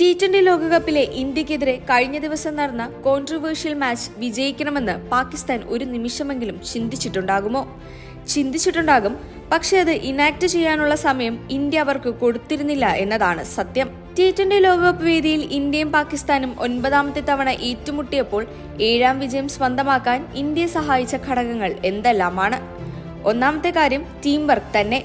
T twenty ലോകകപ്പിലെ ഇന്ത്യക്കെതിരെ കഴിഞ്ഞ ദിവസം നടന്ന കോൺട്രവേഴ്ഷ്യൽ മാച്ച് വിജയിക്കണമെന്ന് പാകിസ്ഥാൻ ഒരു നിമിഷമെങ്കിലും ചിന്തിച്ചിട്ടുണ്ടാകുമോ? ചിന്തിച്ചിട്ടുണ്ടാകും. പക്ഷെ അത് ഇനാക്ട് ചെയ്യാനുള്ള സമയം ഇന്ത്യ അവർക്ക് കൊടുത്തിരുന്നില്ല എന്നതാണ് സത്യം. ടി ട്വന്റി ലോകകപ്പ് വേദിയിൽ ഇന്ത്യയും പാകിസ്ഥാനും ഒൻപതാമത്തെ തവണ ഏറ്റുമുട്ടിയപ്പോൾ ഏഴാം വിജയം സ്വന്തമാക്കാൻ ഇന്ത്യയെ സഹായിച്ച ഘടകങ്ങൾ എന്തെല്ലാമാണ്? ഒന്നാമത്തെ കാര്യം ടീം വർക്ക് തന്നെ.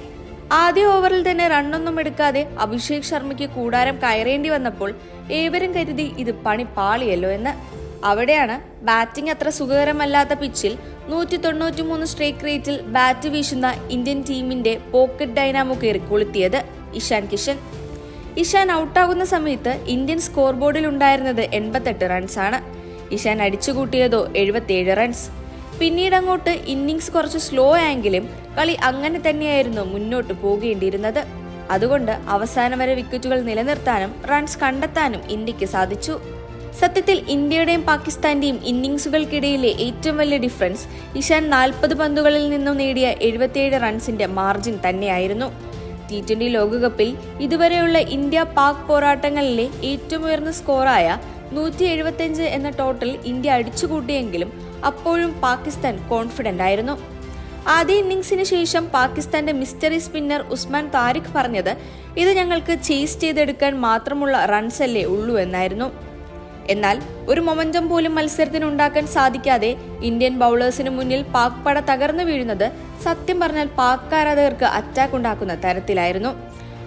ആദ്യ ഓവറിൽ തന്നെ റണ്ണൊന്നും എടുക്കാതെ അഭിഷേക് ശർമ്മയ്ക്ക് കൂടാരം കയറേണ്ടി വന്നപ്പോൾ ഏവരും കരുതി ഇത് പണി പാളിയല്ലോ എന്ന്. അവിടെയാണ് ബാറ്റിംഗ് അത്ര സുഖകരമല്ലാത്ത പിച്ചിൽ നൂറ്റി തൊണ്ണൂറ്റി മൂന്ന് സ്ട്രൈക്ക് റേറ്റിൽ ബാറ്റ് വീശുന്ന ഇന്ത്യൻ ടീമിന്റെ പോക്കറ്റ് ഡൈനാമോ കയറി കൊളുത്തിയത് ഇഷാൻ കിഷൻ. ഇഷാൻ ഔട്ടാകുന്ന സമയത്ത് ഇന്ത്യൻ സ്കോർ ബോർഡിൽ ഉണ്ടായിരുന്നത് എൺപത്തെട്ട് റൺസാണ്. ഇഷാൻ അടിച്ചുകൂട്ടിയതോ എഴുപത്തിയേഴ് റൺസ്. പിന്നീട് അങ്ങോട്ട് ഇന്നിങ്സ് കുറച്ച് സ്ലോ ആയെങ്കിലും കളി അങ്ങനെ തന്നെയായിരുന്നു മുന്നോട്ട് പോകേണ്ടിയിരുന്നത്. അതുകൊണ്ട് അവസാനം വരെ വിക്കറ്റുകൾ നിലനിർത്താനും റൺസ് കണ്ടെത്താനും ഇന്ത്യയ്ക്ക് സാധിച്ചു. സത്യത്തിൽ ഇന്ത്യയുടെയും പാകിസ്ഥാന്റെയും ഇന്നിങ്സുകൾക്കിടയിലെ ഏറ്റവും വലിയ ഡിഫറൻസ് ഇഷാൻ നാൽപ്പത് പന്തുകളിൽ നിന്നും നേടിയ എഴുപത്തിയേഴ് റൺസിന്റെ മാർജിൻ തന്നെയായിരുന്നു. ടി ട്വന്റി ലോകകപ്പിൽ ഇതുവരെയുള്ള ഇന്ത്യ പാക് പോരാട്ടങ്ങളിലെ ഏറ്റവും ഉയർന്ന സ്കോറായ നൂറ്റി എഴുപത്തിയഞ്ച് എന്ന ടോട്ടൽ ഇന്ത്യ അടിച്ചുകൂട്ടിയെങ്കിലും അപ്പോഴും പാകിസ്ഥാൻ കോൺഫിഡന്റ് ആയിരുന്നു. ആദ്യ ഇന്നിംഗ്സിന് ശേഷം പാകിസ്ഥാന്റെ മിസ്റ്ററി സ്പിന്നർ ഉസ്മാൻ താരിഖ് പറഞ്ഞത് ഇത് ഞങ്ങൾക്ക് ചേസ് ചെയ്തെടുക്കാൻ മാത്രമുള്ള റൺസ് അല്ലേ ഉള്ളൂ എന്നായിരുന്നു. എന്നാൽ ഒരു മൊമന്റം പോലും മത്സരത്തിന് ഉണ്ടാക്കാൻ സാധിക്കാതെ ഇന്ത്യൻ ബൗളേഴ്സിന് മുന്നിൽ പാക് പട തകർന്നു വീഴുന്നത് സത്യം പറഞ്ഞാൽ പാക് ആരാധകർക്ക് അറ്റാക്ക് ഉണ്ടാക്കുന്ന തരത്തിലായിരുന്നു.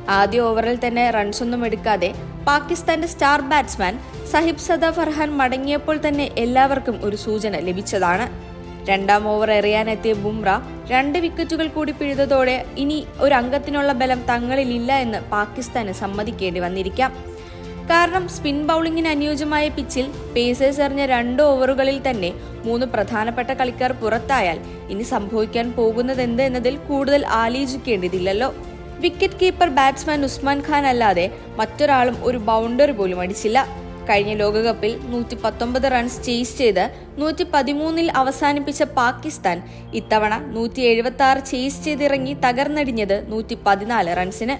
ആദ്യ ഓവറിൽ തന്നെ റൺസൊന്നും എടുക്കാതെ പാകിസ്ഥാന്റെ star batsman Sahibzada Farhan മടങ്ങിയപ്പോൾ തന്നെ എല്ലാവർക്കും ഒരു സൂചന ലഭിച്ചതാണ്. രണ്ടാം ഓവർ എറിയാനെത്തിയ ബുംറ രണ്ട് വിക്കറ്റുകൾ കൂടി പിഴുതതോടെ ഇനി ഒരു അംഗത്തിനുള്ള ബലം തങ്ങളിലില്ല എന്ന് പാകിസ്ഥാന് സമ്മതിക്കേണ്ടി വന്നിരിക്കാം. കാരണം സ്പിൻ ബൗളിംഗിന് അനുയോജ്യമായ പിച്ചിൽ പേസേഴ്സ് എറിഞ്ഞ രണ്ട് ഓവറുകളിൽ തന്നെ മൂന്ന് പ്രധാനപ്പെട്ട കളിക്കാർ പുറത്തായാൽ ഇനി സംഭവിക്കാൻ പോകുന്നതെന്ത് എന്നതിൽ കൂടുതൽ ആലോചിക്കേണ്ടതില്ലല്ലോ. Wicket keeper batsman Usman Khan അല്ലാതെ മറ്റൊരാളും ഒരു ബൗണ്ടറി പോലും അടിച്ചില്ല. കഴിഞ്ഞ ലോകകപ്പിൽ നൂറ്റി പത്തൊമ്പത് റൺസ് ചേസ് ചെയ്ത് നൂറ്റി പതിമൂന്നിൽ അവസാനിപ്പിച്ച പാകിസ്ഥാൻ ഇത്തവണ നൂറ്റി എഴുപത്തി ആറ് ചേസ് ചെയ്തിറങ്ങി തകർന്നടിഞ്ഞത് നൂറ്റി പതിനാല് റൺസിന്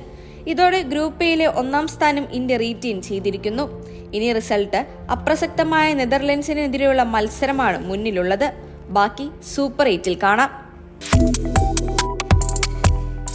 ഇതോടെ ഗ്രൂപ്പ് എയിലെ ഒന്നാം സ്ഥാനം ഇന്ത്യ റീറ്റെയിൻ ചെയ്തിരിക്കുന്നു. ഇനി റിസൾട്ട് അപ്രസക്തമായ നെതർലൻഡ്സിനെതിരെയുള്ള മത്സരമാണ് മുന്നിലുള്ളത്. ബാക്കി സൂപ്പർ എയ്റ്റിൽ കാണാം.